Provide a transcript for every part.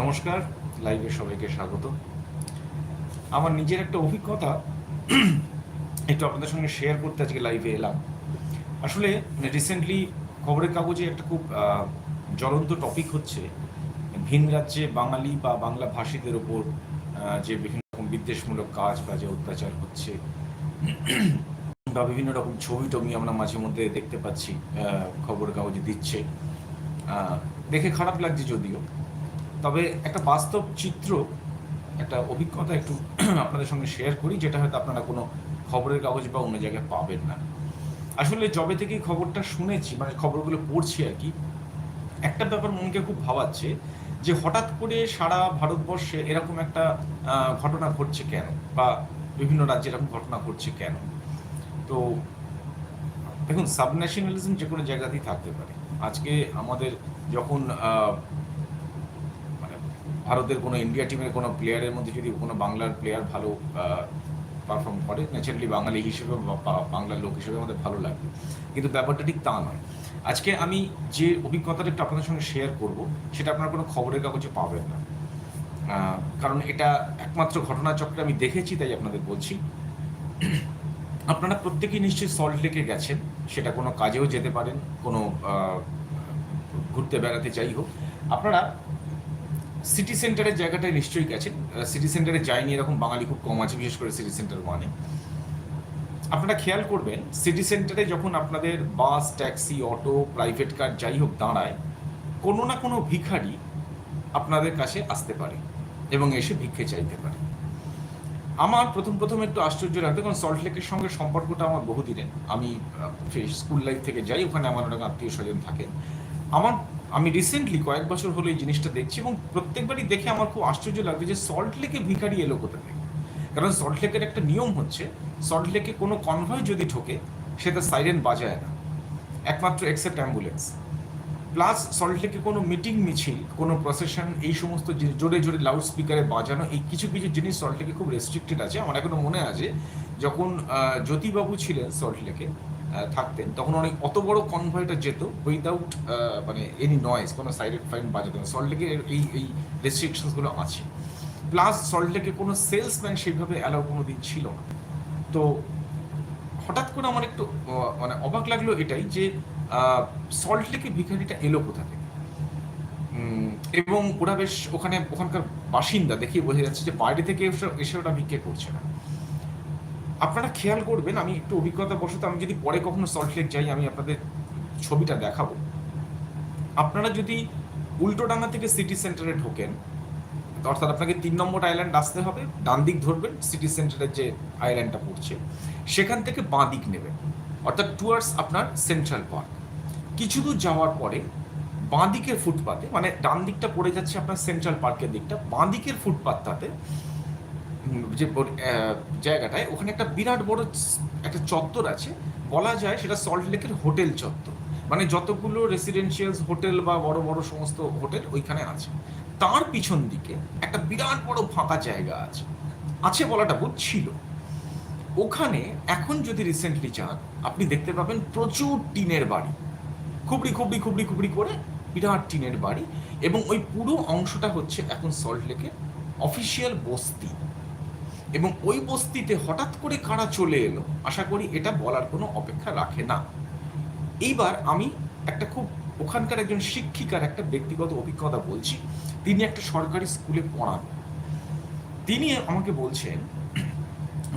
নমস্কার, লাইভে সবাইকে স্বাগত। আমার নিজের একটা অভিজ্ঞতা একটু আপনাদের সঙ্গে শেয়ার করতে আজকে লাইভে এলাম। আসলে রিসেন্টলি খবরের কাগজে একটা খুব জ্বলন্ত টপিক হচ্ছে, ভিন রাজ্যে বাঙালি বা বাংলা ভাষীদের ওপর যে বিভিন্ন রকম বিদ্বেষমূলক কাজ বা যে অত্যাচার হচ্ছে, বা বিভিন্ন রকম ছবি টবি আমরা মাঝে মধ্যে দেখতে পাচ্ছি খবরের কাগজে দিচ্ছে। দেখে খারাপ লাগছে যদিও। তবে একটা বাস্তব চিত্র, একটা অভিজ্ঞতা একটু আপনাদের সঙ্গে শেয়ার করি, যেটা হয়তো আপনারা কোনো খবরের কাগজ বা অন্য জায়গায় পাবেন না। আসলে জবে থেকেই খবরটা শুনেছি মানে খবরগুলো পড়ছি আর কি, একটা ব্যাপার মনকে খুব ভাবাচ্ছে যে হঠাৎ করে সারা ভারতবর্ষে এরকম একটা ঘটনা ঘটছে কেন? বা বিভিন্ন রাজ্যে এরকম ঘটনা ঘটছে কেন? তো দেখুন সাবন্যাশনালিজম যে কোনো জায়গাতেই থাকতে পারে। আজকে আমাদের যখন ভারতের কোনো ইন্ডিয়া টিমের কোনো প্লেয়ারের মধ্যে যদি কোনো বাংলার প্লেয়ার ভালো পারফর্ম করে ন্যাচারালি বাঙালি হিসেবে বাংলার লোক হিসেবে আমাদের ভালো লাগবে। কিন্তু ব্যাপারটা ঠিক তা নয়। আজকে আমি যে অভিজ্ঞতাটা একটু আপনাদের সঙ্গে শেয়ার করব, সেটা আপনারা কোনো খবরের কাগজে পাবেন না। কারণ এটা একমাত্র ঘটনাচক্রে আমি দেখেছি, তাই আপনাদের বলছি। আপনারা প্রত্যেকেই নিশ্চয়ই সল্ট লেকে গেছেন, সেটা কোনো কাজেও যেতে পারেন, কোনো ঘুরতে বেড়াতে যাই হোক। আপনারা সিটি সেন্টারের জায়গাটায় নিশ্চয়ই গেছেন সিটি সেন্টারে যায়নি, এরকম বাঙালি খুব কম আছে, বিশেষ করে সিটি সেন্টার ওয়ানে আপনারা খেয়াল করবেন সিটি সেন্টারে যখন আপনাদের bus, taxi, auto private car যাই হোক দাঁড়ায়, কোনো না কোনো ভিখারি আপনাদের কাছে আসতে পারে এবং এসে ভিক্ষে চাইতে পারে। আমার প্রথম প্রথম একটু আশ্চর্য লাগতো, কারণ সল্ট লেকের সঙ্গে সম্পর্কটা আমার বহুদিনের। আমি স্কুল লাইফ থেকে যাই, ওখানে আমার অনেক আত্মীয় স্বজন থাকেন। আমার আমি রিসেন্টলি কয়েক বছর হলো এই জিনিসটা দেখছি এবং প্রত্যেকবারই দেখে আমার খুব আশ্চর্য লাগতো যে সল্ট লেকে ভিখারি এলো কোথা থেকে? কারণ সল্ট লেকের একটা নিয়ম হচ্ছে সল্ট লেকে কোনো কনভয় যদি ঠোকে সেটা সাইরেন বাজায় না। একমাত্র এক্সেপ্ট অ্যাম্বুলেন্স প্লাস সল্ট লেকে কোনো মিটিং মিছিল, কোনো প্রসেশন এই সমস্ত জোরে জোরে লাউড স্পিকারে বাজানো, এই কিছু কিছু জিনিস সল্ট লেকে খুব রেস্ট্রিক্টেড আছে। আমার এখনও মনে আছে, যখন জ্যোতিবাবু ছিলেন সল্ট লেকে থাকতেন। তখন অনেক, অত বড় কনভয়টা যেত উইদাউট মানে এনি নয়েজ কোনো সাইডেড ফাইন বাজাতো না। সল্ট লেকে এই এই রেস্ট্রিকশনসগুলো আছে। প্লাস সল্ট লেকে কোনো সেলসম্যান সেইভাবে অ্যালাউ কোনো দিন ছিল না। তো হঠাৎ করে আমার একটু মানে অবাক লাগল এটাই যে সল্ট লেকে ভিখারিটা এলো কোথা থেকে? এবং ওরা বেশ ওখানে, ওখানকার বাসিন্দা দেখে বোঝা যাচ্ছে যে বাইরে থেকে এসে ওরা ভিক্ষে করছে না। আপনারা খেয়াল করবেন, আমি একটু অভিজ্ঞতা বশত আমি যদি পরে কখনো সল্ট লেক যাই, আমি আপনাদের ছবিটা দেখাবো। আপনারা যদি উল্টোডাঙ্গা থেকে সিটি সেন্টারে ঢোকেন, অর্থাৎ আপনাকে তিন নম্বর আইল্যান্ড আসতে হবে, ডান দিক ধরবেন সিটি সেন্টারের যে আইল্যান্ডটা পড়ছে, সেখান থেকে বাঁ দিক নেবেন, অর্থাৎ টুয়ার্ডস আপনার সেন্ট্রাল পার্ক কিছু দূর যাওয়ার পরে, বাঁ দিকের ফুটপাতে মানে ডান দিকটা পড়ে যাচ্ছে আপনার সেন্ট্রাল পার্কের দিকটা, বাঁ দিকের ফুটপাতটাতে যে জায়গাটায়, ওখানে একটা বিরাট বড় একটা চত্বর আছে। বলা যায় সেটা সল্ট লেকের হোটেল চত্বর। মানে যতগুলো রেসিডেন্সিয়াল হোটেল বা বড় বড় সমস্ত হোটেল ওইখানে আছে। তার পিছন দিকে একটা বিরাট বড় ফাঁকা জায়গা আছে। আছে বলাটা ভুল ছিল। ওখানে এখন যদি রিসেন্টলি যান, আপনি দেখতে পাবেন প্রচুর টিনের বাড়ি। খুবড়ি খুবড়ি খুবড়ি খুবড়ি করে বিরাট টিনের বাড়ি। এবং ওই পুরো অংশটা হচ্ছে এখন সল্ট লেকের অফিসিয়াল বস্তি। এবং ওই বস্তিতে হঠাৎ করে কারা চলে এলো? আশা করি এটা বলার কোনো অপেক্ষা রাখে না। এইবার আমি একটা খুব ওখানকার একজন শিক্ষিকার একটা ব্যক্তিগত অভিজ্ঞতা বলছি। তিনি একটা সরকারি স্কুলে পড়ান। তিনি আমাকে বলছেন,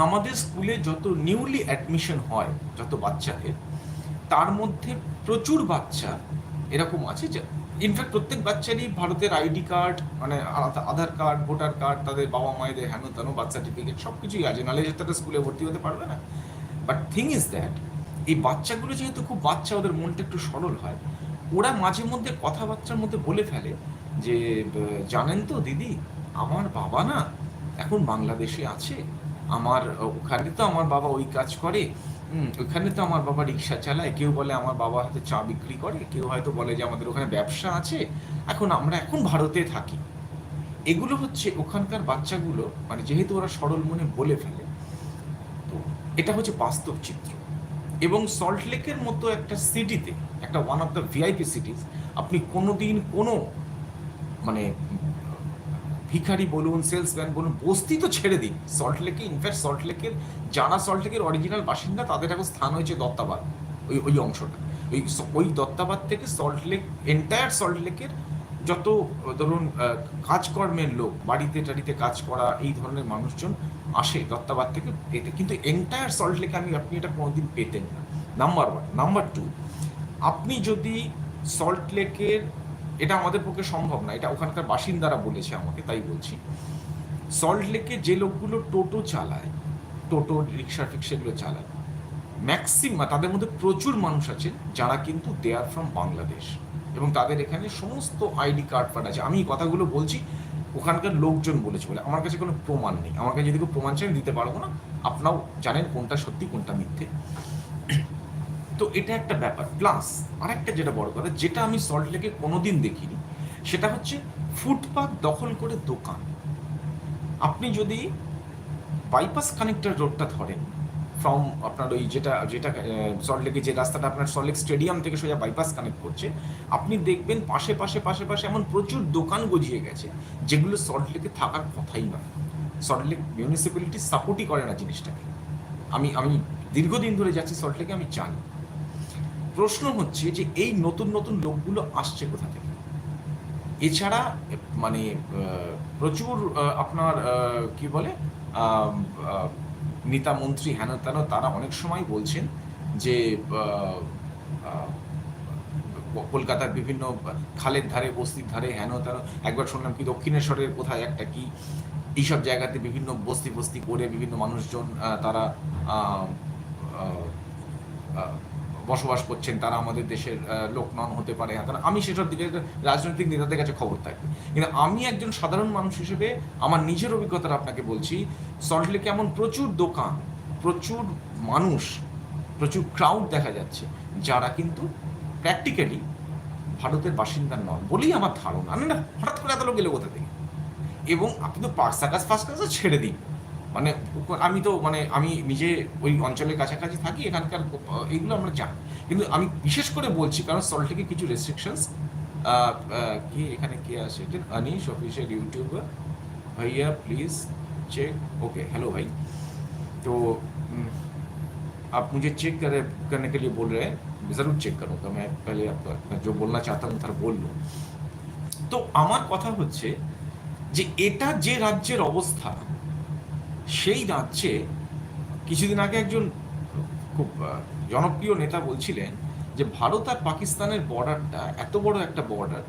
আমাদের স্কুলে যত নিউলি অ্যাডমিশন হয়, যত বাচ্চাদের, তার মধ্যে প্রচুর বাচ্চা এরকম আছে যে ইনফ্যাক্ট প্রত্যেক বাচ্চারই ভারতের আইডি কার্ড মানে আধার কার্ড ভোটার কার্ড তাদের বাবা মায়েদের হেন তেন বার্থ সার্টিফিকেট সব কিছুই আছে। নাহলে তারা স্কুলে ভর্তি হতে পারবে না। বাট থিং ইজ দ্যাট এই বাচ্চাগুলো যেহেতু খুব বাচ্চা, ওদের মনটা একটু সরল হয়, ওরা মাঝে মধ্যে কথাবার্তার মধ্যে বলে ফেলে যে জানেন তো দিদি, আমার বাবা না এখন বাংলাদেশে আছে। আমার, ওখানে তো আমার বাবা ওই কাজ করে। হুম, ওখানে তো আমার বাবা রিক্সা চালায়। কেউ বলে আমার বাবা হয়তো চা বিক্রি করে কেউ হয়তো বলে যে আমাদের ওখানে ব্যবসা আছে। এখন আমরা এখন ভারতে থাকি। এগুলো হচ্ছে ওখানকার বাচ্চাগুলো মানে যেহেতু ওরা সরল মনে বলে ফেলে তো এটা হচ্ছে বাস্তব চিত্র। এবং সল্ট লেকের মতো একটা সিটিতে একটা one of the VIP cities আপনি কোনোদিন কোনো মানে ভিখারি বলুন, সেলসম্যান বলুন, বস্তি তো ছেড়ে দিন। সল্ট লেকে ইনফ্যাক্ট সল্ট লেকের যারা সল্ট লেকের অরিজিনাল বাসিন্দা, তাদের এখন স্থান হয়েছে দত্তাবাদ, ওই ওই অংশটা। ওই ওই দত্তাবাদ থেকে সল্ট লেক এন্টায়ার সল্ট লেকের যত, ধরুন কাজকর্মের লোক, বাড়িতে টাড়িতে কাজ করা, এই ধরনের মানুষজন আসে দত্তাবাদ থেকে পেতে। কিন্তু এন্টায়ার সল্ট লেকে আমি, আপনি এটা কোনোদিন পেতেন না। নাম্বার ওয়ান নাম্বার টু আপনি যদি সল্ট লেকের এটা আমাদের পক্ষে সম্ভব না, এটা ওখানকার বাসিন্দারা বলেছে আমাকে, তাই বলছি। সল্ট লেকে যে লোকগুলো টোটো চালায়, টোটো, রিক্সা ফিক্সা এগুলো চালায় ম্যাক্সিমাম তাদের মধ্যে প্রচুর মানুষ আছে যারা কিন্তু দে আর ফ্রম বাংলাদেশ এবং তাদের এখানে সমস্ত আইডি কার্ড ফার্ড আছে। আমি এই কথাগুলো বলছি, ওখানকার লোকজন বলেছে বলে। আমার কাছে কোনো প্রমাণ নেই। আমার কাছে যদি কেউ প্রমাণ চাই দিতে পারব না। আপনারাও জানেন কোনটা সত্যি, কোনটা মিথ্যে। তো এটা একটা ব্যাপার। প্লাস আরেকটা যেটা বড় কথা, যেটা আমি সল্ট লেকে কোনোদিন দেখিনি, সেটা হচ্ছে ফুটপাথ দখল করে দোকান। আপনি যদি বাইপাস কানেক্টর রোডটা ধরেন ফ্রম আপনার ওই যেটা যেটা সল্ট লেকে যে রাস্তাটা আপনার সল্ট লেক স্টেডিয়াম থেকে সোজা বাইপাস কানেক্ট করছে, আপনি দেখবেন পাশে পাশে পাশে পাশে এমন প্রচুর দোকান গজিয়ে গেছে, যেগুলো সল্ট লেকে থাকার কথাই না সল্ট লেক মিউনিসিপ্যালিটি সাপোর্টই করে না জিনিসটাকে। আমি আমি দীর্ঘদিন ধরে যাচ্ছি সল্ট লেকে আমি জানি। প্রশ্ন হচ্ছে যে এই নতুন নতুন লোকগুলো আসছে কোথা থেকে? এছাড়া মানে প্রচুর আপনার কি বলে নেতা মন্ত্রী হেন তেন, তারা অনেক সময় বলছেন যে কলকাতার বিভিন্ন খালের ধারে, বস্তির ধারে হেন তেন, একবার শুনলাম কি দক্ষিণেশ্বরের কোথায় একটা কি, এইসব জায়গাতে বিভিন্ন বস্তি বস্তি করে বিভিন্ন মানুষজন তারা বসবাস করছেন, তারা আমাদের দেশের লোক নন হতে পারে। তারা- আমি সেসব দিকে রাজনৈতিক নেতাদের কাছে খবর থাকবে কিন্তু আমি একজন সাধারণ মানুষ হিসেবে আমার নিজের অভিজ্ঞতা আপনাকে বলছি সল্টলেকে এমন প্রচুর দোকান, প্রচুর মানুষ, প্রচুর ক্রাউড দেখা যাচ্ছে, যারা কিন্তু প্র্যাকটিক্যালি ভারতের বাসিন্দা নন বলেই আমার ধারণা। না না হঠাৎ করে এত লোক এলো কোথা থেকে? এবং আপনি তো পার্ক সার্কাস ফার্স্ট ক্লাসে ছেড়ে দিন। মানে আমি তো মানে আমি নিজে ওই অঞ্চলের কাছাকাছি থাকি এখানকার এইগুলো আমরা জানি কিন্তু আমি বিশেষ করে বলছি কারণ সল্টেকে কিছু রেস্ট্রিকশনস কি এখানে কে আছে এটা अनिश ऑफिशियल यूट्यूबर भैया प्लीज चेक ओके हेलो भाई तो हम्म, आप मुझे चेक करे करने के लिए बोल रहे हैं ज़रूर चेक करूँगा मैं पहले आपका मैं जो बोलना चाहता हूँ তার বললো তো আমার কথা হচ্ছে যে এটা যে রাজ্যের অবস্থা সেই রাজ্যে কিছুদিন আগে একজন খুব জনপ্রিয় নেতা বলছিলেন যে ভারত আর পাকিস্তানের বর্ডারটা এত বড় একটা বর্ডার,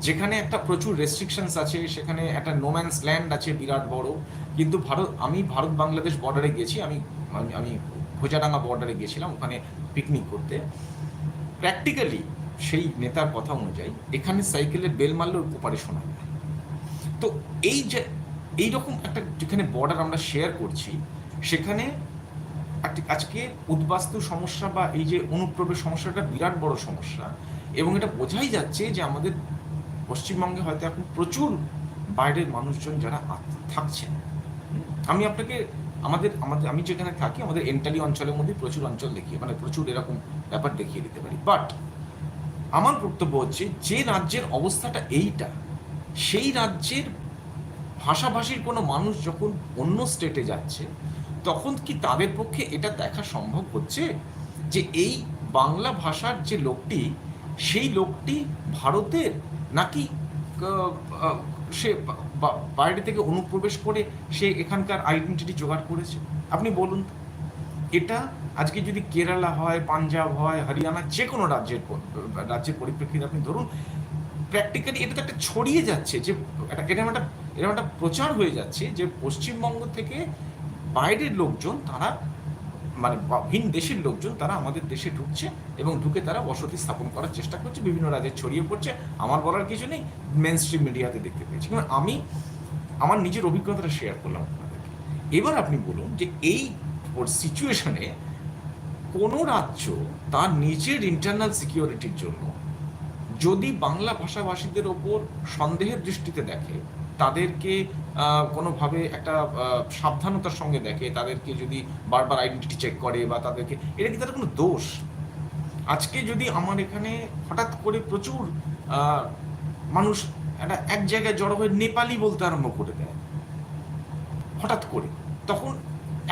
যেখানে একটা প্রচুর রেস্ট্রিকশনস আছে, সেখানে একটা নোম্যান্স ল্যান্ড আছে বিরাট বড়, কিন্তু ভারত, আমি ভারত বাংলাদেশ বর্ডারে গেছি আমি, আমি- খোঁজাডাঙ্গা বর্ডারে গেছিলাম ওখানে পিকনিক করতে। প্র্যাকটিক্যালি সেই নেতার কথা অনুযায়ী এখানে সাইকেলের বেল মারলেও ওপারে শোনা যায়। তো এই যে এইরকম একটা যেখানে বর্ডার আমরা শেয়ার করছি, সেখানে আজকে উদ্বাস্তু সমস্যা বা এই যে অনুপ্রবেশ সমস্যাটা বিরাট বড় সমস্যা এবং এটা বোঝাই যাচ্ছে যে আমাদের পশ্চিমবঙ্গে হয়তো এখন প্রচুর বাইরের মানুষজন যারা থাকছেন। আমি আপনাকে আমাদের আমাদের, আমি যেখানে থাকি, আমাদের এন্টালি অঞ্চলের মধ্যে প্রচুর অঞ্চল দেখিয়ে মানে প্রচুর এরকম ব্যাপার দেখিয়ে দিতে পারি। বাট আমার বক্তব্য হচ্ছে, যে রাজ্যের অবস্থাটা এইটা, সেই রাজ্যের ভাষাভাষীর কোনো মানুষ যখন অন্য স্টেটে যাচ্ছে, তখন কি তাদের পক্ষে এটা দেখা সম্ভব হচ্ছে? যে এই বাংলা ভাষার যে লোকটি, সেই লোকটি ভারতের নাকি সে বাইরে থেকে অনুপ্রবেশ করে সে এখানকার আইডেন্টিটি জোগাড় করেছে? আপনি বলুন এটা আজকে যদি কেরালা হয়, পাঞ্জাব হয়, হরিয়ানা যে কোনো রাজ্যের রাজ্যের পরিপ্রেক্ষিতে আপনি ধরুন প্র্যাকটিক্যালি এটা তো একটা ছড়িয়ে যাচ্ছে যে একটা এরকম একটা এরকম একটা প্রচার হয়ে যাচ্ছে যে পশ্চিমবঙ্গ থেকে বাইরের লোকজন তারা মানে ভিন দেশের লোকজন তারা আমাদের দেশে ঢুকছে এবং ঢুকে তারা বসতি স্থাপন করার চেষ্টা করছে, বিভিন্ন রাজ্যে ছড়িয়ে পড়ছে। আমার বলার কিছু নেই মেন স্ট্রিম মিডিয়াতে দেখতে পেয়েছি। কিন্তু আমি আমার নিজের অভিজ্ঞতাটা শেয়ার করলাম আপনাদেরকে। এবার আপনি বলুন যে এই সিচুয়েশনে কোনো রাজ্য তার নিজের ইন্টারনাল সিকিউরিটির জন্য যদি বাংলা ভাষাভাষীদের ওপর সন্দেহের দৃষ্টিতে দেখে তাদেরকে কোনোভাবে একটা সাবধানতার সঙ্গে দেখে, তাদেরকে যদি বারবার আইডেন্টিটি চেক করে বা তাদেরকে, এটা কি তাদের কোনো দোষ? আজকে যদি আমার এখানে হঠাৎ করে প্রচুর মানুষ একটা এক জায়গায় জড়ো হয়ে নেপালি বলতে আরম্ভ করে দেয়, হঠাৎ করে, তখন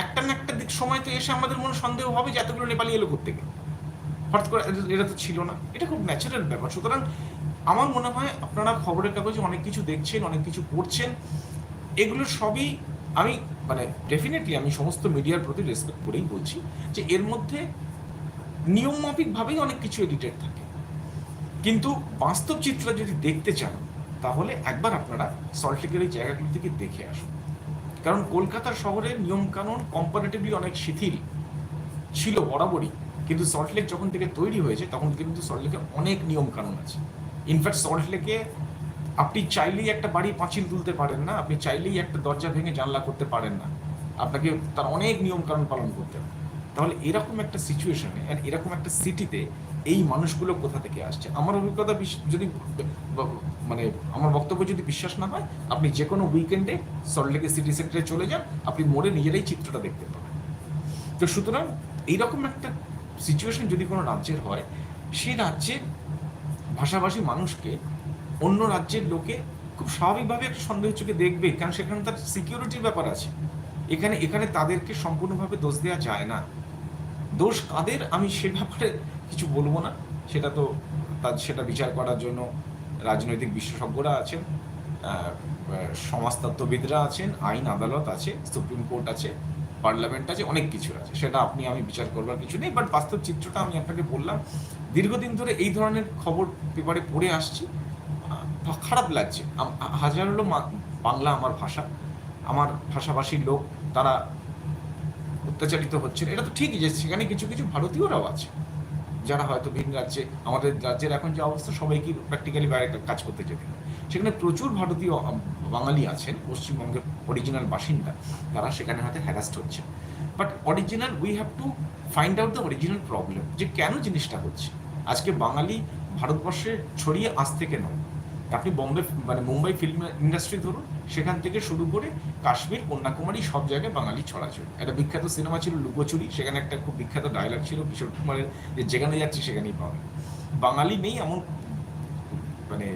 একটা না একটা দিক, সময় তো এসে আমাদের মনে সন্দেহ হবে যে এতগুলো নেপালি এলো থেকে হঠাৎ করে, এটা তো ছিল না, এটা খুব ন্যাচারাল ব্যাপার, সুতরাং আমার মনে হয় আপনারা খবরের কাগজে অনেক কিছু দেখছেন, অনেক কিছু পড়ছেন। এগুলো সবই আমি মানে ডেফিনেটলি আমি সমস্ত মিডিয়ার প্রতি রেসপেক্ট করেই বলছি যে এর মধ্যে নিয়মমাফিকভাবেই অনেক কিছু এডিটেড থাকে। কিন্তু বাস্তব চিত্র যদি দেখতে চান, তাহলে একবার আপনারা সল্টলেকের এই জায়গাগুলো থেকে দেখে আসুন। কারণ কলকাতা শহরের নিয়মকানুন কম্পারেটিভলি অনেক শিথিল ছিল বরাবরই, কিন্তু সল্টলেক যখন থেকে তৈরি হয়েছে, তখন কিন্তু সল্টলেকে অনেক নিয়মকানুন আছে। ইনফ্যাক্ট সল্ট লেকে আপনি চাইলেই একটা বাড়ি পাঁচিল তুলতে পারেন না, আপনি চাইলেই একটা দরজা ভেঙে জানলা করতে পারেন না। আপনাকে তার অনেক নিয়মকানুন পালন করতে হবে। তাহলে এরকম একটা সিচুয়েশনে এরকম একটা সিটিতে এই মানুষগুলো কোথা থেকে আসছে? আমার অভিজ্ঞতা যদি মানে আমার বক্তব্য যদি বিশ্বাস না হয়, আপনি যে কোনো উইকেন্ডে সল্টলেকের সিটি সেন্টারে চলে যান, আপনি মোড়ে নিজেরাই চিত্রটা দেখতে পাবেন। তো সুতরাং এইরকম একটা সিচুয়েশন যদি কোনো রাজ্যের হয়, সেই রাজ্যের ভাষাভাষী মানুষকে অন্য রাজ্যের লোকে খুব স্বাভাবিকভাবে একটা সন্দেহ চোখে দেখবে, কারণ সেখানে তার সিকিউরিটির ব্যাপার আছে। এখানে এখানে তাদেরকে সম্পূর্ণভাবে দোষ দেওয়া যায় না। দোষ কাদের আমি সে ব্যাপারে কিছু বলব না। সেটা তো তার, সেটা বিচার করার জন্য রাজনৈতিক বিশেষজ্ঞরা আছেন সমাজতত্ত্ববিদরা আছেন, আইন আদালত আছে, সুপ্রিম কোর্ট আছে, পার্লামেন্ট আছে, অনেক কিছু আছে। সেটা আপনি, আমি বিচার করবার কিছু নেই বাট বাস্তব চিত্রটা আমি আপনাকে বললাম দীর্ঘদিন ধরে এই ধরনের খবর পেপারে পড়ে আসছি। খারাপ লাগছে। হাজার হলো বাংলা আমার ভাষা। আমার ভাষাভাষীর লোক, তারা অত্যাচারিত হচ্ছে এটা তো ঠিকই যে সেখানে কিছু কিছু ভারতীয়রাও আছে। যারা হয়তো ভিন রাজ্যে, আমাদের রাজ্যের এখন যে অবস্থা, সবাইকে প্র্যাকটিক্যালি বাইরে কাজ করতে যেতে সেখানে প্রচুর ভারতীয় বাঙালি আছেন, পশ্চিমবঙ্গের অরিজিনাল বাসিন্দা। তারা সেখানে হয়তো হ্যারাস্ট হচ্ছে but original we have to find out the original problem যে কেন জিনিসটা হচ্ছে। আজকে বাঙালি ভারতবর্ষে ছড়িয়ে আজ থেকে নয়। আপনি বম্বে মানে মুম্বাই ফিল্ম ইন্ডাস্ট্রি ধরুন, সেখান থেকে শুরু করে কাশ্মীর, কন্যাকুমারী, সব জায়গায় বাঙালি ছড়াছড়ি একটা বিখ্যাত সিনেমা ছিল লুকোচুরি, সেখানে একটা খুব বিখ্যাত ডায়লগ ছিল কিশোর কুমারের যে যেখানে যাচ্ছে সেখানেই পাওয়া বাঙালি নেই এমন মানে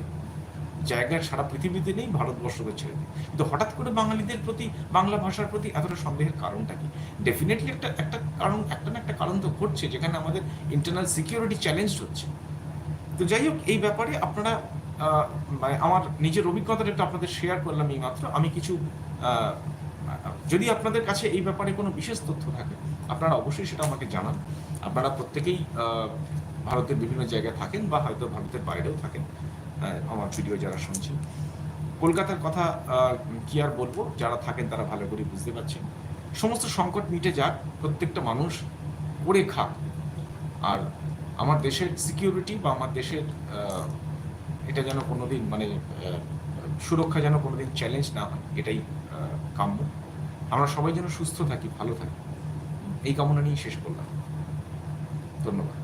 জায়গায় সারা পৃথিবীতে নেই ভারতবর্ষকে ছেড়ে দিই। কিন্তু হঠাৎ করে বাঙালিদের প্রতি, বাংলা ভাষার প্রতি এতটা সন্দেহের কারণটা কি? ডেফিনেটলি একটা একটা কারণ, একটা না একটা কারণ তো ঘটছে, যেখানে আমাদের ইন্টারনাল সিকিউরিটি চ্যালেঞ্জ হচ্ছে। তো যাই হোক, এই ব্যাপারে আপনারা মানে আমার নিজের অভিজ্ঞতাটা একটু আপনাদের শেয়ার করলাম এই মাত্র আমি কিছু যদি আপনাদের কাছে এই ব্যাপারে কোনো বিশেষ তথ্য থাকে, আপনারা অবশ্যই সেটা আমাকে জানান। আপনারা প্রত্যেকেই ভারতের বিভিন্ন জায়গায় থাকেন বা হয়তো ভারতের বাইরেও থাকেন। আমার ভিডিও যারা শুনছেন। কলকাতার কথা কি আর বলব? যারা থাকেন তারা ভালো করে বুঝতে পারছেন। সমস্ত সংকট মিটে যাক, প্রত্যেকটা মানুষ করে খাক। আর আমার দেশের সিকিউরিটি বা আমার দেশের এটা যেন কোনোদিন মানে সুরক্ষা যেন কোনোদিন চ্যালেঞ্জ না হয়, এটাই কাম্য। আমরা সবাই যেন সুস্থ থাকি, ভালো থাকি। এই কামনা নিয়ে শেষ করলাম। ধন্যবাদ।